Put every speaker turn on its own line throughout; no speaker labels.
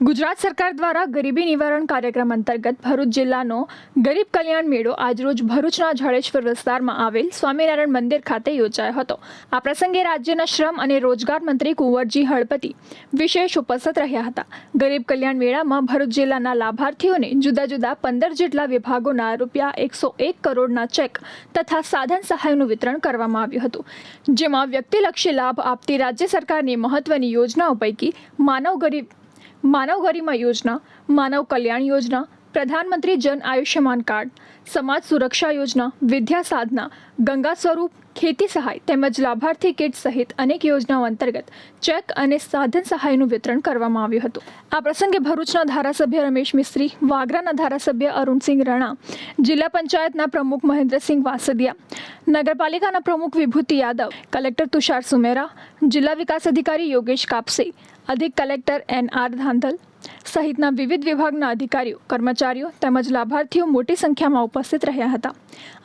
ગુજરાત સરકાર દ્વારા ગરીબી નિવારણ કાર્યક્રમ અંતર્ગત ભરૂચ જિલ્લાનો ગરીબ કલ્યાણ મેળો આજરોજ ભરૂચના જડેશ્વર વિસ્તારમાં આવેલ સ્વામિનારાયણ મંદિર ખાતે યોજાયો હતો. આ પ્રસંગે રાજ્યના શ્રમ અને રોજગાર મંત્રી કુંવરજી હળપતિ વિશેષ ઉપસ્થિત રહ્યા હતા. ગરીબ કલ્યાણ મેળામાં ભરૂચ જિલ્લાના લાભાર્થીઓને જુદા જુદા પંદર જેટલા વિભાગોના રૂપિયા એકસો એક કરોડના ચેક તથા સાધન સહાયનું વિતરણ કરવામાં આવ્યું હતું. જેમાં વ્યક્તિલક્ષી લાભ આપતી રાજ્ય સરકારની મહત્વની યોજનાઓ પૈકી માનવ ગરીબ માનવ ગરિમા યોજના માનવ કલ્યાણ યોજના પ્રધાનમંત્રી જન આયુષ્યમાન કાર્ડ, સમાજ સુરક્ષા યોજના, વિદ્યા સાધના, ગંગા સ્વરૂપ, ખેતી સહાય તેમજ લાભાર્થી કિટ સહિત અનેક યોજનાઓ અંતર્ગત ચેક અને સાધન સહાયનું વિતરણ કરવામાં આવ્યું હતું. આ પ્રસંગે ભરૂચના ધારાસભ્ય રમેશ મિસ્ત્રી, વાગરાના ધારાસભ્ય અરુણસિંહ રણા, જિલ્લા પંચાયતના પ્રમુખ મહેન્દ્રસિંહ વાસદિયા, નગરપાલિકાના પ્રમુખ વિભૂતિ યાદવ, કલેક્ટર તુષાર સુમેરા, જિલ્લા વિકાસ અધિકારી યોગેશ કાપસે, અધિક કલેક્ટર એન આર ધાંધલ સહિતના વિવિધ વિભાગના અધિકારીઓ, કર્મચારીઓ તેમજ લાભાર્થીઓ મોટી સંખ્યામાં ઉપસ્થિત રહ્યા હતા.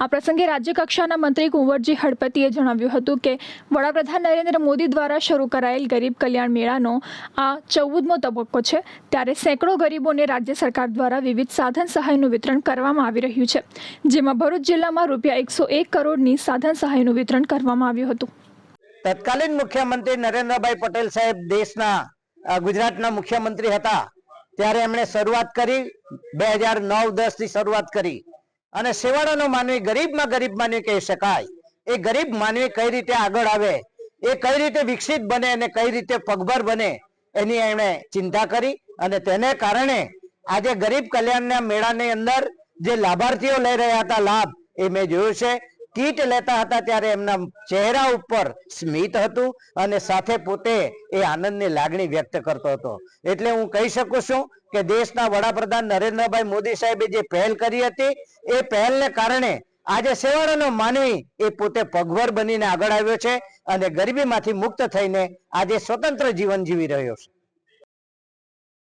આ પ્રસંગે રાજ્યકક્ષાના મંત્રી કુંવરજી હળપતિએ જણાવ્યું હતું કે, વડાપ્રધાન નરેન્દ્ર મોદી દ્વારા શરૂ કરાયેલ ગરીબ કલ્યાણ મેળાનો આ ચૌદમો તબક્કો છે, ત્યારે સેંકડો ગરીબોને રાજ્ય સરકાર દ્વારા વિવિધ સાધન સહાયનું વિતરણ કરવામાં આવી રહ્યું છે, જેમાં ભરૂચ જિલ્લામાં રૂપિયા એકસો એક કરોડની સાધન સહાયનું વિતરણ કરવામાં આવ્યું હતું.
તત્કાલીન મુખ્યમંત્રી નરેન્દ્રભાઈ પટેલ સાહેબ દેશના ગુજરાતના મુખ્યમંત્રી હતા. ત્યારે એમણે શરૂઆત કરી, બે હજાર નવ દસથી શરૂઆત કરી. અને સેવાળાનો માનવી ગરીબમાં ગરીબ માનવી કહી શકાય. એ ગરીબ માનવી કઈ રીતે આગળ આવે, એ કઈ રીતે વિકસિત બને અને કઈ રીતે પગભર બને, એની એમણે ચિંતા કરી. અને તેને કારણે આજે ગરીબ કલ્યાણના મેળાની અંદર જે લાભાર્થીઓ લઈ રહ્યા હતા લાભ, એ મેં જોયું છે. કીટ લેતા હતા ત્યારે એમના ચહેરા ઉપર સ્મિત હતું અને સાથે પોતે એ આનંદની લાગણી વ્યક્ત કરતો હતો. એટલે હું કહી શકું છું કે દેશના વડાપ્રધાન નરેન્દ્રભાઈ મોદી સાહેબે જે પહેલ કરી હતી, એ પહેલને કારણે આજે સેવાળાનો માનવી એ પોતે પગભર બનીને આગળ આવ્યો છે અને ગરીબીમાંથી મુક્ત થઈને આજે સ્વતંત્ર જીવન જીવી રહ્યો છે.